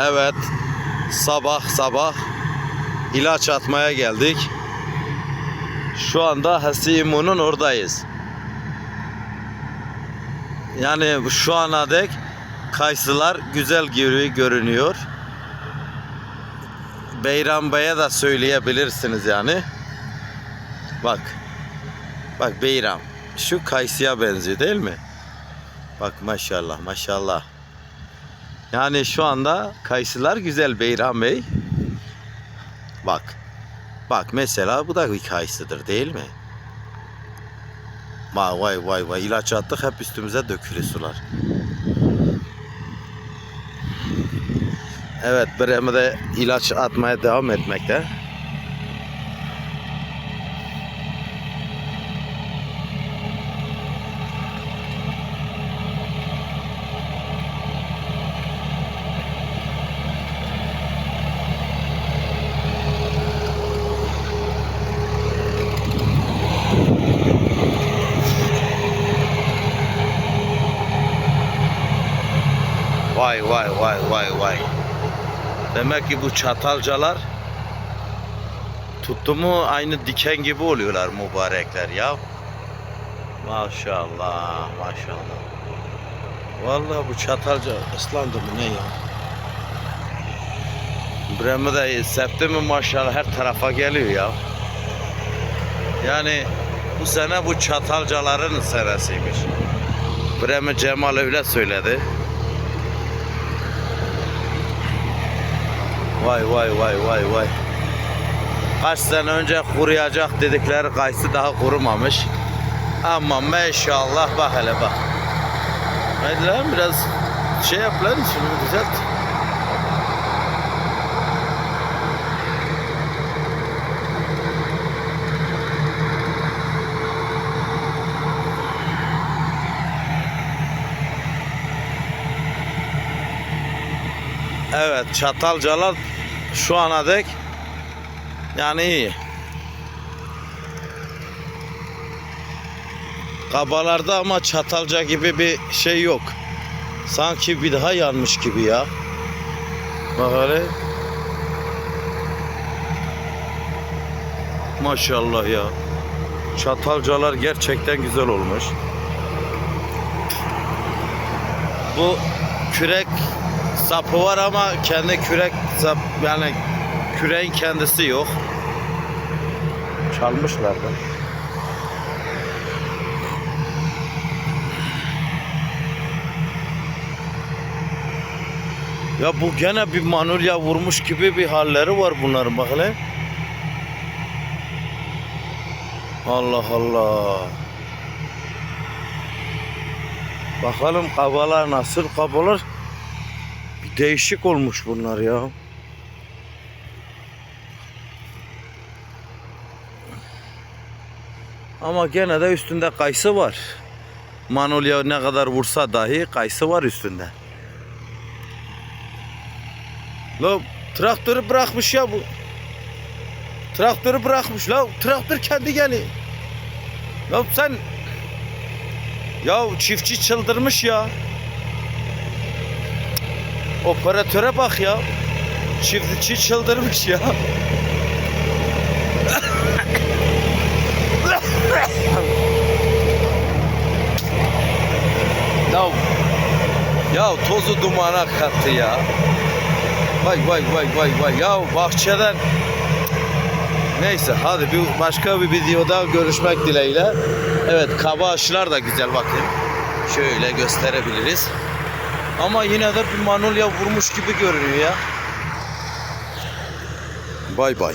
Evet. Sabah sabah ilaç atmaya geldik. Şu anda Hasimun'un oradayız. Yani şu ana dek kayısılar güzel gibi görünüyor. Beyram Bey'e de söyleyebilirsiniz yani. Bak. Bak Beyram. Şu kayısıya benziyor değil mi? Bak maşallah maşallah. Yani şu anda kayısılar güzel Beyram Bey. Bak. Bak mesela bu da bir kayısıdır değil mi? Vay vay vay vay ilaç attık hep üstümüze dökülü sular. Evet Brem'e de ilaç atmaya devam etmekte. Vay vay vay vay vay. Demek ki bu çatalcalar tuttu mu aynı diken gibi oluyorlar mübarekler ya. Maşallah maşallah. Vallahi bu çatalca ıslandı mı ne ya? Brem'i de septi mi maşallah her tarafa geliyor ya. Yani bu sene bu çatalcaların senesiymiş. Brem'i Cemal öyle söyledi. Vay vay vay vay vay. Kaç sene önce kuruyacak dedikleri kayısı daha kurumamış. Ama maşallah bak hele bak. Hadi lan biraz şey yap lan şunu düzelt. Evet çatalcalar şu ana dek yani iyi. Kabalarda ama çatalca gibi bir şey yok. Sanki bir daha yanmış gibi ya. Bak hele. Maşallah ya. Çatalcalar gerçekten güzel olmuş. Bu kürek sapı var ama kendi kürek sap yani küreğin kendisi yok. Çalmışlar da. Ya bu gene bir manolya vurmuş gibi bir halleri var bunların bak hele. Allah Allah. Bakalım kabalar nasıl kabalar. Değişik olmuş bunlar ya. Ama gene de üstünde kayısı var. Manolya ne kadar vursa dahi kayısı var üstünde. La traktörü bırakmış ya bu. Traktörü bırakmış la. Traktör kendi geliyor. Ya sen ya çiftçi çıldırmış ya. Operatöre bak ya. Çiftçi çıldırmış ya. ya ya tozu dumana kattı ya. Vay vay vay vay vay ya bahçeden Neyse hadi bir başka bir videoda görüşmek dileğiyle. Evet kaba aşılar da güzel bakın. Şöyle gösterebiliriz. Ama yine de bir manolya vurmuş gibi görünüyor ya. Bay bay.